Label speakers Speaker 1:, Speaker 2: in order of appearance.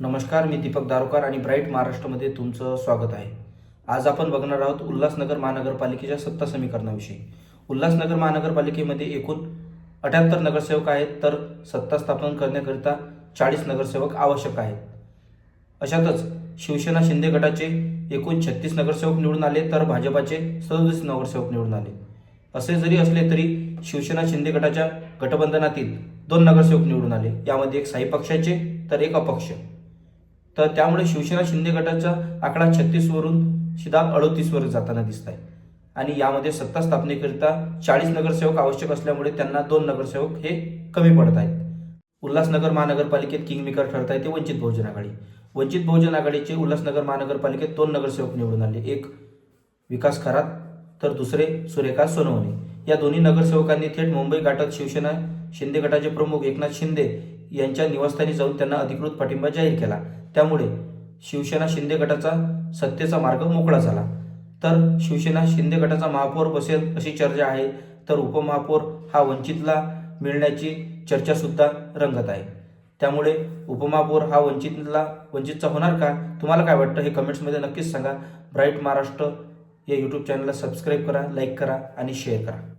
Speaker 1: नमस्कार मी दीपक दारोकार आणि ब्राईट महाराष्ट्रामध्ये तुमचं स्वागत आहे. आज आपण बघणार आहोत उल्हासनगर महानगरपालिकेच्या सत्ता समीकरणाविषयी. उल्हासनगर महानगरपालिकेमध्ये एकूण अठ्याहत्तर नगरसेवक आहेत तर सत्ता स्थापन करण्याकरिता चाळीस नगरसेवक आवश्यक आहेत. अशातच शिवसेना शिंदे गटाचे एकूण छत्तीस नगरसेवक निवडून आले तर भाजपाचे सदोतीस नगरसेवक निवडून आले. असे जरी असले तरी शिवसेना शिंदे गटाच्या गठबंधनातील दोन नगरसेवक निवडून आले. यामध्ये एक साई पक्षाचे तर एक अपक्ष. तर त्यामुळे शिवसेना शिंदे गटाचा आकडा छत्तीसवरून शिदा अडोतीसवर जाताना दिसत आहे आणि यामध्ये सत्ता स्थापनेकरिता चाळीस नगरसेवक आवश्यक असल्यामुळे त्यांना दोन नगरसेवक हे कमी पडत आहेत उल्हासनगर महानगरपालिकेत किंगमेकर ठरत आहे ते वंचित बहुजन आघाडी. वंचित बहुजन आघाडीचे उल्हासनगर महानगरपालिकेत दोन नगरसेवक निवडून आले. एक विकास खरात तर दुसरे सुरेखा सोनवणे. या दोन्ही नगरसेवकांनी थेट मुंबई गाठत शिवसेना शिंदे गटाचे प्रमुख एकनाथ शिंदे यांच्या निवासस्थानी जाऊन त्यांना अधिकृत पाठिंबा जाहीर केला. त्यामुळे शिवसेना शिंदे गटाचा सत्तेचा मार्ग मोकळा झाला. तर शिवसेना शिंदे गटाचा महापौर बसेल अशी चर्चा आहे तर उपमहापौर हा वंचितला मिळण्याची चर्चासुद्धा रंगत आहे. त्यामुळे उपमहापौर हा वंचितला वंचितचा होणार का? तुम्हाला काय वाटतं? हे कमेंट्समध्ये नक्कीच सांगा. ब्राईट महाराष्ट्र या यूट्यूब चॅनलला सबस्क्राईब करा लाईक करा आणि शेअर करा.